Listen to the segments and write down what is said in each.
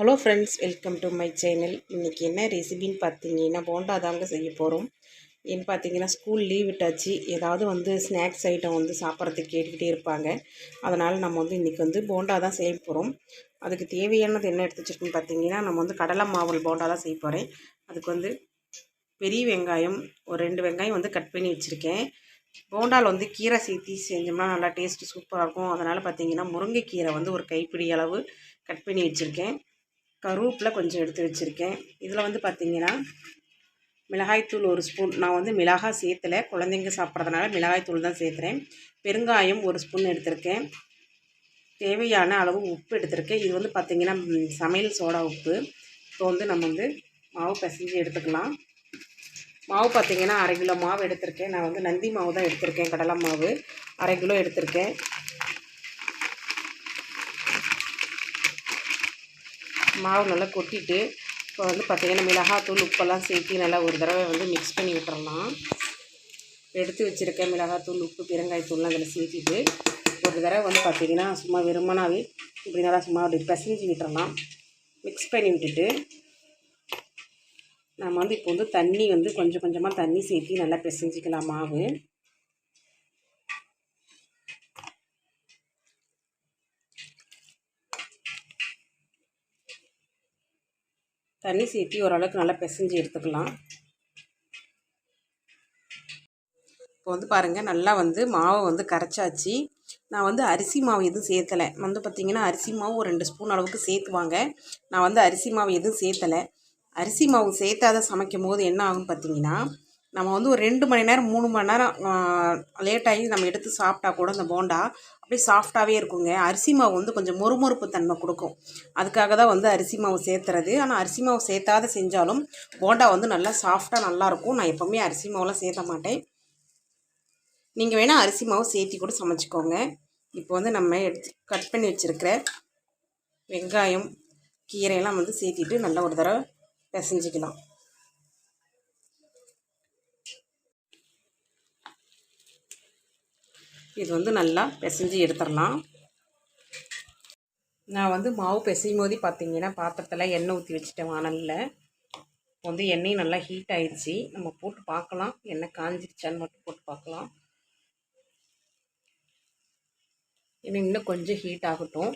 Hello friends welcome to my channel இன்றைக்கி என்ன ரெசிபின்னு பார்த்தீங்கன்னா போண்டா தாங்க செய்ய போகிறோம் ஏன்னு பார்த்தீங்கன்னா ஸ்கூல் லீவ் விட்டாச்சு. ஏதாவது வந்து ஸ்நாக்ஸ் ஐட்டம் வந்து சாப்பிட்றதுக்கு கேட்டுக்கிட்டே இருப்பாங்க. அதனால் நம்ம வந்து இன்றைக்கி வந்து போண்டா தான் செய்ய போகிறோம் அதுக்கு தேவையானது என்ன எடுத்து வச்சுருக்குன்னு பார்த்தீங்கன்னா நம்ம வந்து கடலை மாவல் போண்டா தான் செய்ய போகிறேன் அதுக்கு வந்து பெரிய வெங்காயம் ஒரு ரெண்டு வெங்காயம் வந்து கட் பண்ணி வச்சுருக்கேன். போண்டாவில் வந்து கீரை சேர்த்தி செஞ்சோம்னா நல்லா டேஸ்ட்டு சூப்பராக இருக்கும். அதனால் பார்த்தீங்கன்னா முருங்கைக்கீரை வந்து ஒரு கைப்பிடி அளவு கட் பண்ணி வச்சுருக்கேன். கருவேப்பில் கொஞ்சம் எடுத்து வச்சுருக்கேன். இதில் வந்து பார்த்திங்கன்னா மிளகாய்த்தூள் ஒரு ஸ்பூன். நான் வந்து மிளகாய் சேர்த்தலை. குழந்தைங்க சாப்பிட்றதுனால மிளகாய்த்தூள் தான் சேர்த்துறேன். பெருங்காயம் ஒரு ஸ்பூன் எடுத்திருக்கேன். தேவையான அளவு உப்பு எடுத்திருக்கேன். இது வந்து பார்த்திங்கன்னா சமையல் சோடா உப்பு. இப்போ வந்து நம்ம வந்து மாவு பிசைஞ்சு எடுத்துக்கலாம். மாவு பார்த்திங்கன்னா அரை கிலோ மாவு எடுத்திருக்கேன். நான் வந்து நந்தி மாவு தான் எடுத்திருக்கேன். கடலை மாவு அரை கிலோ எடுத்திருக்கேன். மாவு நல்லா கொட்டிட்டு இப்போ வந்து பார்த்திங்கன்னா மிளகாத்தூள் உப்பெல்லாம் சேர்த்து நல்லா ஒரு தடவை வந்து மிக்ஸ் பண்ணி விட்டுறலாம். எடுத்து வச்சுருக்கேன் மிளகாத்தூள் உப்பு பெருங்காயத்தூள்லாம் அதில் சேர்த்திட்டு ஒரு தடவை வந்து பார்த்திங்கன்னா சும்மா வெறுமனாவே இப்படி நல்லா சும்மா அப்படி பிசைஞ்சு விட்டுறலாம். மிக்ஸ் பண்ணி விட்டுட்டு நம்ம வந்து இப்போ வந்து தண்ணி வந்து கொஞ்சம் கொஞ்சமாக தண்ணி சேர்த்தி நல்லா பிசைஞ்சிக்கலாம் மாவு. தண்ணி சேர்த்தி ஓரளவுக்கு நல்லா பிசைஞ்சு எடுத்துக்கலாம். இப்போ வந்து பாருங்கள் நல்லா வந்து மாவை வந்து கரைச்சாச்சு. நான் வந்து அரிசி மாவு எதுவும் சேர்த்தலை. வந்து பார்த்திங்கன்னா அரிசி மாவு ஒரு ரெண்டு ஸ்பூன் அளவுக்கு சேர்த்துவாங்க. நான் வந்து அரிசி மாவு எதுவும் சேர்த்தலை. அரிசி மாவு சேர்த்தாத சமைக்கும் போது என்ன ஆகும்னு பார்த்தீங்கன்னா நம்ம வந்து ஒரு ரெண்டு மணி நேரம் மூணு மணி நேரம் லேட்டாகி நம்ம எடுத்து சாப்பிட்டா கூட அந்த போண்டா அப்படியே சாஃப்டாகவே இருக்குங்க. அரிசி மாவு வந்து கொஞ்சம் மொறுமொறுப்பு தன்மை கொடுக்கும். அதுக்காக தான் வந்து அரிசி மாவு சேர்த்துறது. ஆனால் அரிசி மாவு சேர்த்தாத செஞ்சாலும் போண்டா வந்து நல்லா சாஃப்டாக நல்லாயிருக்கும் நான் எப்போவுமே அரிசி மாவுலாம் சேர்த்த மாட்டேன். நீங்கள் வேணால் அரிசி மாவு சேர்த்தி கூட சமைச்சிக்கோங்க. இப்போ வந்து நம்ம எடுத்து கட் பண்ணி வச்சுருக்கிற வெங்காயம் கீரையெல்லாம் வந்து சேர்த்திட்டு நல்லா ஒரு தடவை பிசைஞ்சிக்கலாம். இது வந்து நல்லா பிசைஞ்சு எடுத்துடலாம். நான் வந்து மாவு பிசையும் போது பார்த்தீங்கன்னா பாத்திரத்தில் எண்ணெய் ஊற்றி வச்சுட்டேன் வானலில். வந்து எண்ணெயும் நல்லா ஹீட் ஆயிடுச்சு. நம்ம போட்டு பார்க்கலாம். எண்ணெய் காஞ்சிருச்சான்னு மட்டும் போட்டு பார்க்கலாம். இன்னும் இன்னும் கொஞ்சம் ஹீட் ஆகட்டும்.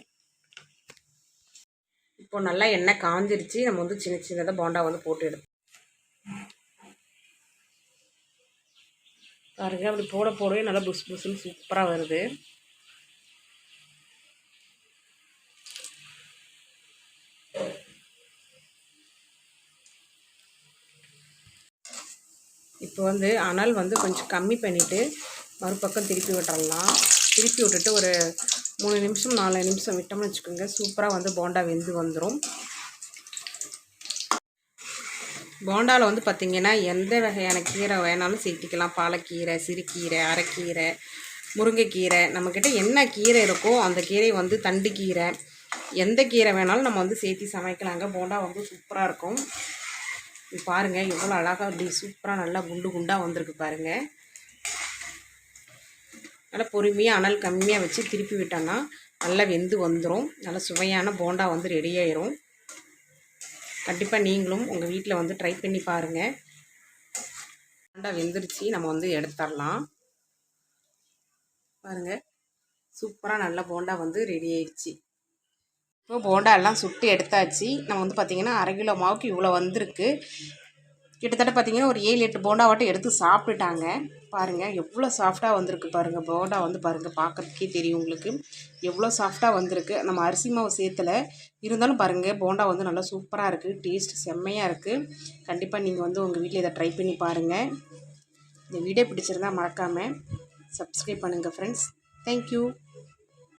இப்போ நல்லா எண்ணெய் காஞ்சிருச்சு. நம்ம வந்து சின்ன சின்னதாக போண்டா வந்து போட்டு எடுத்து பாருங்கள் அப்படி போட போடவே நல்லா புஸ் புஸ்ன்னு சூப்பராக வருது. இப்போ வந்து அனல் வந்து கொஞ்சம் கம்மி பண்ணிவிட்டு மறுபக்கம் திருப்பி விட்டுறலாம். திருப்பி விட்டுட்டு ஒரு மூணு நிமிஷம் நாலு நிமிஷம் விட்டோம்னு வச்சுக்கோங்க. சூப்பராக வந்து போண்டா வெந்து வந்துடும் போண்டாவில் வந்து பார்த்திங்கன்னா எந்த வகையான கீரை வேணாலும் சேர்த்திக்கலாம். பாலக்கீரை சிறுக்கீரை அரைக்கீரை முருங்கைக்கீரை. நம்மக்கிட்ட என்ன கீரை இருக்கோ அந்த கீரை வந்து தண்டு கீரை எந்த கீரை வேணாலும் நம்ம வந்து சேர்த்தி சமைக்கலாங்க. போண்டா வந்து சூப்பராக இருக்கும். பாருங்கள் எவ்வளோ அழகாக அப்படி சூப்பராக நல்லா குண்டு குண்டாக வந்திருக்கு பாருங்கள் நல்லா பொறுமையாக அனல் கம்மியாக வச்சு திருப்பி விட்டோன்னா நல்லா வெந்து வந்துடும் நல்லா சுவையான போண்டா வந்து ரெடி ஆயிரும். கண்டிப்பாக நீங்களும் உங்கள் வீட்டில் வந்து ட்ரை பண்ணி பாருங்கள் போண்டா வெந்துருச்சு. நம்ம வந்து எடுத்துடலாம். பாருங்கள் சூப்பராக நல்ல போண்டா வந்து ரெடி ஆயிடுச்சு. இப்போ போண்டா எல்லாம் சுட்டு எடுத்தாச்சு. நம்ம வந்து பார்த்திங்கன்னா அரை கிலோ மாவுக்கு இவ்வளோ வந்திருக்கு. கிட்டத்தட்ட பார்த்திங்கன்னா ஒரு ஏழு எட்டு போண்டா வாட்டம் எடுத்து சாப்பிட்டுட்டாங்க. பாருங்கள் எவ்வளோ சாஃப்டாக வந்திருக்கு பாருங்கள் போண்டா வந்து பாருங்கள் பார்க்குறதுக்கே தெரியும் உங்களுக்கு. எவ்வளோ சாஃப்டாக வந்திருக்கு. நம்ம அரிசி மாவு சேர்த்தலை இருந்தாலும் பாருங்கள் போண்டா வந்து நல்லா சூப்பராக இருக்குது டேஸ்ட் செம்மையாக இருக்குது கண்டிப்பாக நீங்கள் வந்து உங்கள் வீட்டில் இதை ட்ரை பண்ணி பாருங்கள் இந்த வீடியோ பிடிச்சிருந்தால் மறக்காமல் சப்ஸ்கிரைப் பண்ணுங்கள் ஃப்ரெண்ட்ஸ் தேங்க்யூ